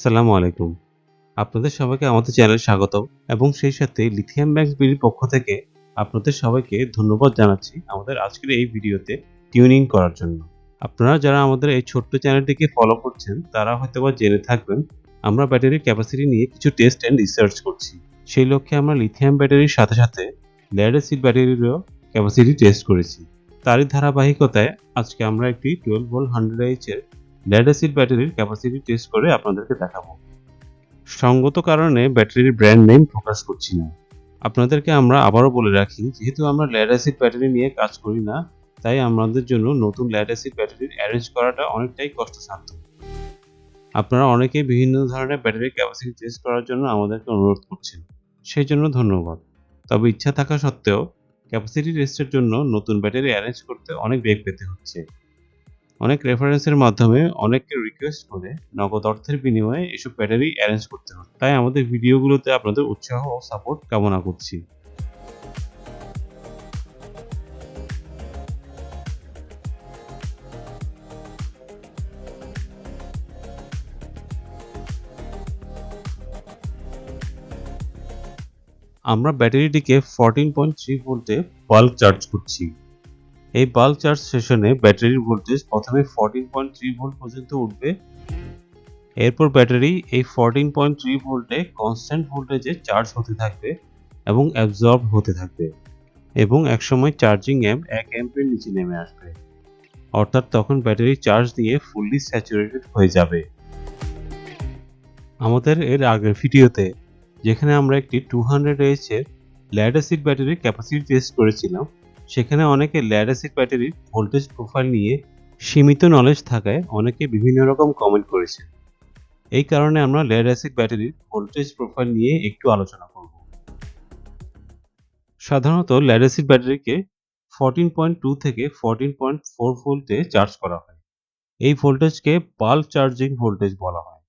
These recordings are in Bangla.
আসসালামু আলাইকুম। আপনাদের সবাইকে আমাদের চ্যানেলে স্বাগত এবং সেই সাথে লিথিয়াম ব্যাংক বিলির পক্ষ থেকে আপনাদের সবাইকে ধন্যবাদ জানাচ্ছি আমাদের আজকের এই ভিডিওতে টিউনিং করার জন্য। আপনারা যারা আমাদের এই ছোট্ট চ্যানেলটিকে ফলো করছেন, তারা হয়তোবা জেনে থাকবেন, আমরা ব্যাটারির ক্যাপাসিটি নিয়ে কিছু টেস্ট অ্যান্ড রিসার্চ করছি। সেই লক্ষ্যে আমরা লিথিয়াম ব্যাটারির সাথে সাথে লেড অ্যাসিড ব্যাটারিরও ক্যাপাসিটি টেস্ট করেছি। তারই ধারাবাহিকতায় আজকে আমরা একটি টুয়েলভ ভোল্ট হান্ড্রেড এইচের অ্যাসিড ব্যাটারির ক্যাপাসিটি টেস্ট করে আপনাদেরকে দেখাবো। সঙ্গত কারণে ব্যাটারির ব্র্যান্ড নেম প্রকাশ করছি না। আপনাদেরকে আমরা আবারও বলে রাখি, যেহেতু আমরা লেড অ্যাসিড ব্যাটারি নিয়ে কাজ করি না, তাই আমাদের জন্য নতুন লেড অ্যাসিড ব্যাটারির অ্যারেঞ্জ করাটা অনেকটাই কষ্টসাধ্য। আপনারা অনেকেই বিভিন্ন ধরনের ব্যাটারির ক্যাপাসিটি টেস্ট করার জন্য আমাদেরকে অনুরোধ করছেন। সেই জন্য ধন্যবাদ। তবে ইচ্ছা থাকা সত্ত্বেও ক্যাপাসিটি টেস্টের জন্য নতুন ব্যাটারি অ্যারেঞ্জ করতে অনেক বেগ পেতে হচ্ছে। অনেক রেফারেন্সের মাধ্যমে অনেককে রিকোয়েস্ট করে নগদ অর্থের বিনিময়ে এসব ব্যাটারি অ্যারেঞ্জ করতে হয় তাই আমাদের ভিডিওগুলোতে আপনাদের উৎসাহ ও সাপোর্ট কামনা করছি। আমরা ব্যাটারিটিকে ফোরটিন পয়েন্ট থ্রি ভোল্টে বাল্ক চার্জ করছি। এই বাল্ক চার্জ সেশনে ব্যাটারির ভোল্টেজ প্রথমে ফোরটিন পয়েন্ট থ্রি ভোল্ট পর্যন্ত উঠবে। এরপর ব্যাটারি এই ফোরটিন পয়েন্ট থ্রি ভোল্টে কনস্ট্যান্ট ভোল্টেজে চার্জ হতে থাকবে এবং অ্যাবজর্ব হতে থাকবে এবং একসময় চার্জিং অ্যাম্প এক অ্যাম্পের নিচে নেমে আসবে। অর্থাৎ তখন ব্যাটারি চার্জ দিয়ে ফুললি স্যাচুরেটেড হয়ে যাবে। আমাদের এর আগের ভিডিওতে, যেখানে আমরা একটি টু হান্ড্রেড এইচের ল্যাড অ্যাসিড ব্যাটারির ক্যাপাসিটি টেস্ট করেছিলাম সেখানে অনেকে ল্যাড অ্যাসিড ব্যাটারির ভোল্টেজ প্রোফাইল নিয়ে সীমিত নলেজ থাকায় অনেকে বিভিন্ন রকম কমেন্ট করেছে এই কারণে আমরা ল্যাড অ্যাসিড ব্যাটারির ভোল্টেজ প্রোফাইল নিয়ে একটু আলোচনা করব। সাধারণত ল্যাড অ্যাসিড ব্যাটারিকে ফোরটিন পয়েন্ট টু থেকে ফোরটিন পয়েন্ট ফোর ভোল্টে চার্জ করা হয়। এই ভোল্টেজকে বাল্ব চার্জিং ভোল্টেজ বলা হয়।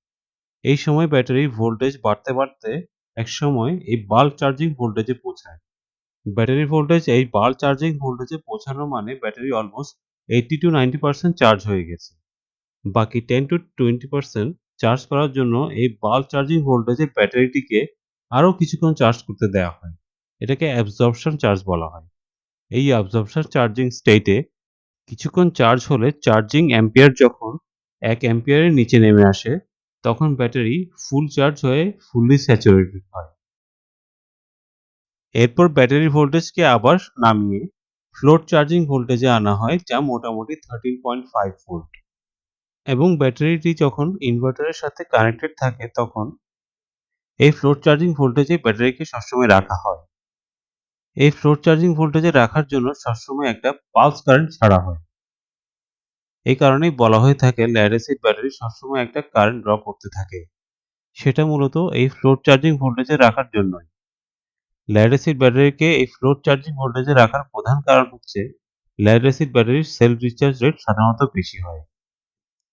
এই সময় ব্যাটারির ভোল্টেজ বাড়তে বাড়তে এক সময় এই বাল্ব চার্জিং ভোল্টেজে পৌঁছায়। ব্যাটারি ভোল্টেজ এই বাল্ব চার্জিং ভোল্টেজে পৌঁছানো মানে battery almost eighty to ninety percent charge হয়ে গেছে। বাকি ten to twenty percent charge করার জন্য এই বাল্ব চার্জিং ভোল্টেজে ব্যাটারিটিকে আরও কিছুক্ষণ চার্জ করতে দেওয়া হয়। এটাকে অ্যাবজর্পশন চার্জ বলা হয়। এই অ্যাবজর্পশন চার্জিং স্টেটে কিছুক্ষণ চার্জ হলে চার্জিং অ্যাম্পিয়ার যখন এক অ্যাম্পিয়ারের নিচে নেমে আসে, তখন ব্যাটারি ফুল চার্জ হয়ে ফুললি স্যাচুরেটেড হয়। এরপর ব্যাটারির ভোল্টেজকে আবার নামিয়ে ফ্লোট চার্জিং ভোল্টেজে আনা হয়, যা মোটামুটি থার্টিন পয়েন্ট ফাইভ ভোল্ট এবং ব্যাটারিটি যখন ইনভার্টারের সাথে কানেক্টেড থাকে, তখন এই ফ্লোট চার্জিং ভোল্টেজে ব্যাটারিকে সবসময় রাখা হয়। এই ফ্লোট চার্জিং ভোল্টেজে রাখার জন্য সবসময় একটা পালস কারেন্ট ছাড়া হয়। এই কারণেই বলা হয়ে থাকে ল্যাড অ্যাসিড ব্যাটারি সবসময় একটা কারেন্ট ড্র করতে থাকে। সেটা মূলত এই ফ্লোট চার্জিং ভোল্টেজে রাখার জন্যই। ল্যাড অ্যাসিড ব্যাটারিকে এই ফ্লোট চার্জিং ভোল্টেজে রাখার প্রধান কারণ হচ্ছে ল্যাড অ্যাসিড ব্যাটারির সেলফ রিচার্জ রেট সাধারণত বেশি হয়।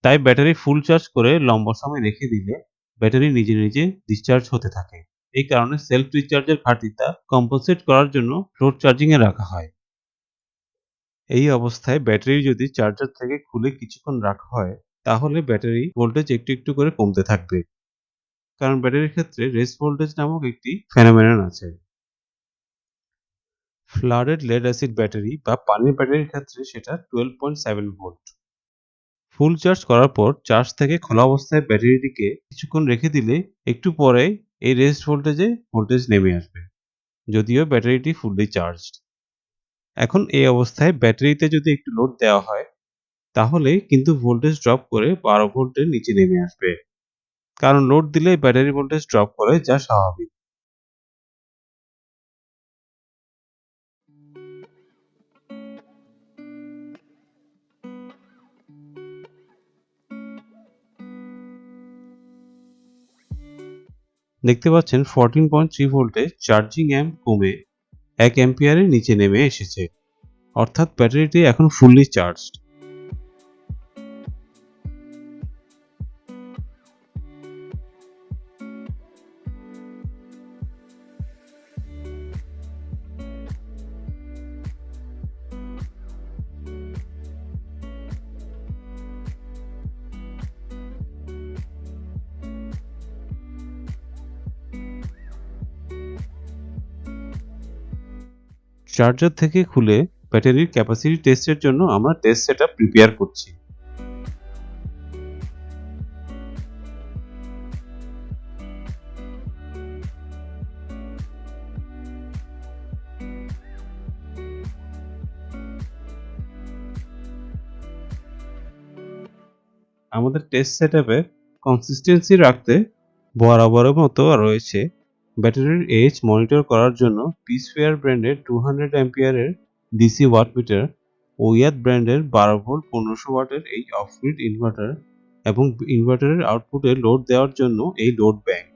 তাই ব্যাটারি ফুল চার্জ করে লম্বা সময় রেখে দিলে ব্যাটারি নিজে নিজে ডিসচার্জ হতে থাকে। এই কারণে সেলফ রিচার্জের ঘাটতিটা কম্পনসেট করার জন্য ফ্লোট চার্জিংয়ে রাখা হয়। এই অবস্থায় ব্যাটারি যদি চার্জার থেকে খুলে কিছুক্ষণ রাখা হয়, তাহলে ব্যাটারি ভোল্টেজ একটু একটু করে কমতে থাকবে। কারণ ব্যাটারির ক্ষেত্রে রেস ভোল্টেজ নামক একটি ফেনোমেনন আছে। ফ্লাডেড লেড অ্যাসিড ব্যাটারি বা পানির ব্যাটারির ক্ষেত্রে সেটা twelve point seven volt full charge করার পর চার্জ থেকে খোলা অবস্থায় ব্যাটারিটিকে কিছুক্ষণ রেখে দিলে একটু পরে এই রেস্ট ভোল্টেজে ভোল্টেজ নেমে আসবে, যদিও ব্যাটারিটি ফুললি চার্জড এখন এই অবস্থায় ব্যাটারিতে যদি একটু লোড দেওয়া হয়, তাহলে কিন্তু ভোল্টেজ ড্রপ করে বারো ভোল্টের নিচে নেমে আসবে। কারণ লোড দিলে ব্যাটারি ভোল্টেজ ড্রপ করে, যা স্বাভাবিক। দেখতে পাচ্ছেন ফোরটিন পয়েন্ট থ্রি ভোল্টে চার্জিং অ্যাম্প কমে এক অ্যাম্পিয়ারের নিচে নেমে এসেছে। অর্থাৎ ব্যাটারিটি এখন ফুললি চার্জড চার্জার থেকে খুলে ব্যাটারির ক্যাপাসিটি টেস্টের জন্য আমরা টেস্ট সেট প্রিপেয়ার করছি। আমাদের টেস্ট সেট আপে কনসিস্টেন্সি রাখতে বরাবরের মতো রয়েছে ব্যাটারির এজ মনিটর করার জন্য পিসফেয়ার ব্র্যান্ডের টু হান্ড্রেড অ্যাম্পিয়ারের ডিসি ওয়াট মিটার ওয়াত ব্র্যান্ডের বারো ভোল্ট, পনেরোশো ওয়াটের এই অফগ্রিড ইনভার্টার এবং ইনভার্টারের আউটপুটে লোড দেওয়ার জন্য এই লোড ব্যাংক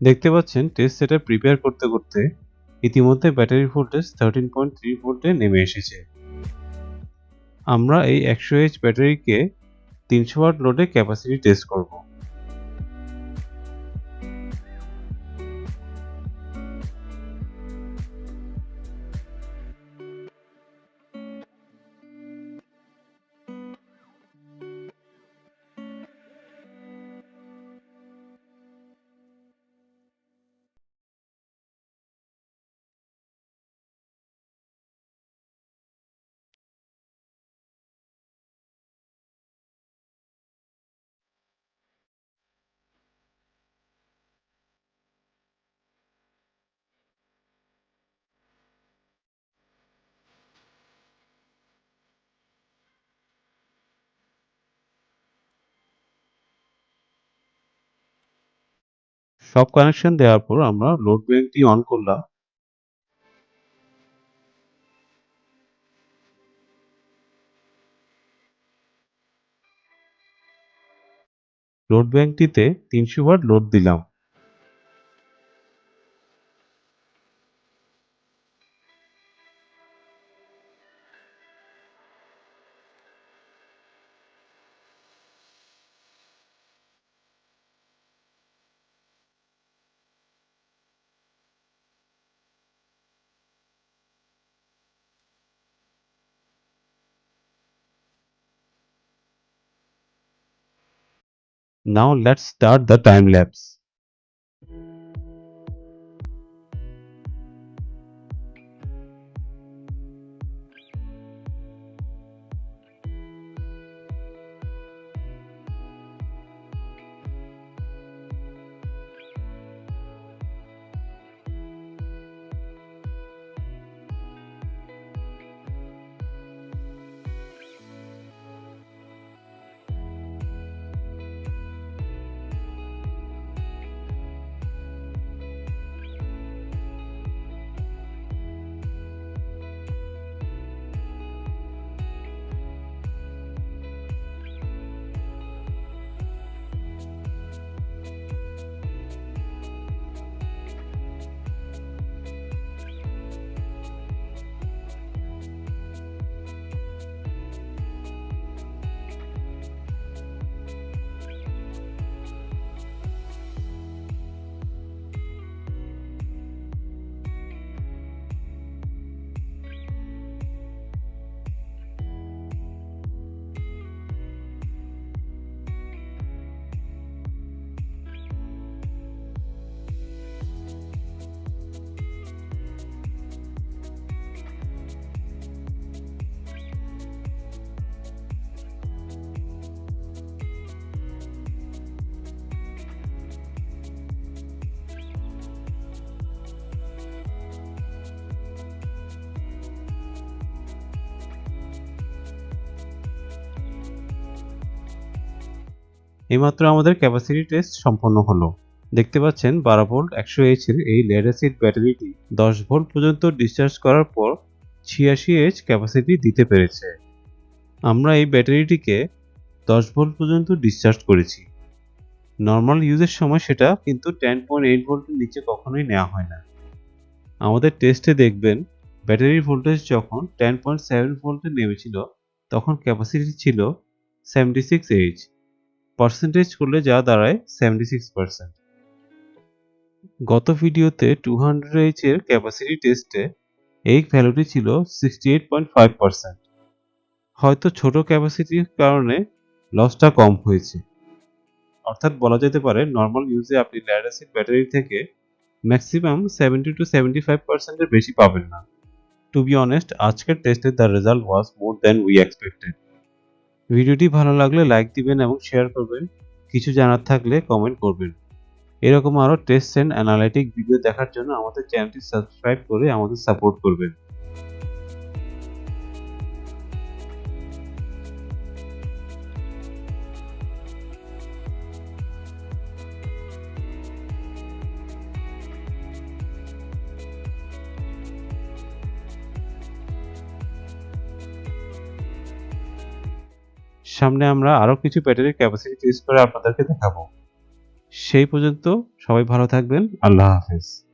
দেখতে পাচ্ছেন টেস্ট সেটআপ প্রিপেয়ার করতে করতে ইতিমধ্যে battery voltage thirteen point three ভোল্টে নেমে এসেছে। আমরা এই একশো এইচ ব্যাটারিকে তিনশো ওয়াট লোডে ক্যাপাসিটি টেস্ট করব। সব কানেকশন দেওয়ার পর আমরা লোড ব্যাংকটি অন করলাম। লোড ব্যাংকটিতে তিনশো ওয়াট লোড দিলাম। Now let's start the time lapse. এইমাত্র আমাদের ক্যাপাসিটি টেস্ট সম্পন্ন হলো। দেখতে পাচ্ছেন, বারো ভোল্ট একশো এইচ এর এই লেড অ্যাসিড ব্যাটারিটি দশ ভোল্ট পর্যন্ত ডিসচার্জ করার পর ছিয়াশি এইচ ক্যাপাসিটি দিতে পেরেছে। আমরা এই ব্যাটারিটিকে দশ ভোল্ট পর্যন্ত ডিসচার্জ করেছি। নর্মাল ইউজের সময় সেটা কিন্তু টেন পয়েন্ট এইট ভোল্টের নিচে কখনোই নেওয়া হয় না। আমাদের টেস্টে দেখবেন ব্যাটারির ভোল্টেজ যখন টেন পয়েন্ট সেভেন ভোল্টে নেমেছিল, তখন ক্যাপাসিটি ছিল সেভেন্টি সিক্স এইচ পার্সেন্টেজ করলে যা দাঁড়ায় সেভেন্টি সিক্স পার্সেন্ট গত ভিডিওতে টু হান্ড্রেড এইচ এর ক্যাপাসিটি টেস্টে এই ভ্যালুটি ছিল sixty eight point five percent হয়তো ছোট ক্যাপাসিটির কারণে লসটা কম হয়েছে। অর্থাৎ বলা যেতে পারে নর্মাল ইউজে আপনি ল্যাড অ্যাসিড ব্যাটারি থেকে maximum seventy to seventy five পার্সেন্টের বেশি পাবেন না। টু বি অনেস্ট আজকের টেস্টে the result was more than we expected ভিডিওটি ভালো লাগলে লাইক দিবেন এবং শেয়ার করবেন। কিছু জানার থাকলে কমেন্ট করবেন। এরকম আরও টেস্ট অ্যান্ড অ্যানালাইটিক ভিডিও দেখার জন্য আমাদের চ্যানেলটি সাবস্ক্রাইব করে আমাদের সাপোর্ট করবেন। সামনে আমরা আরও কিছু ব্যাটারির ক্যাপাসিটি টেস্ট করে আপনাদেরকে দেখাবো। সেই পর্যন্ত সবাই ভালো থাকবেন। আল্লাহ হাফেজ।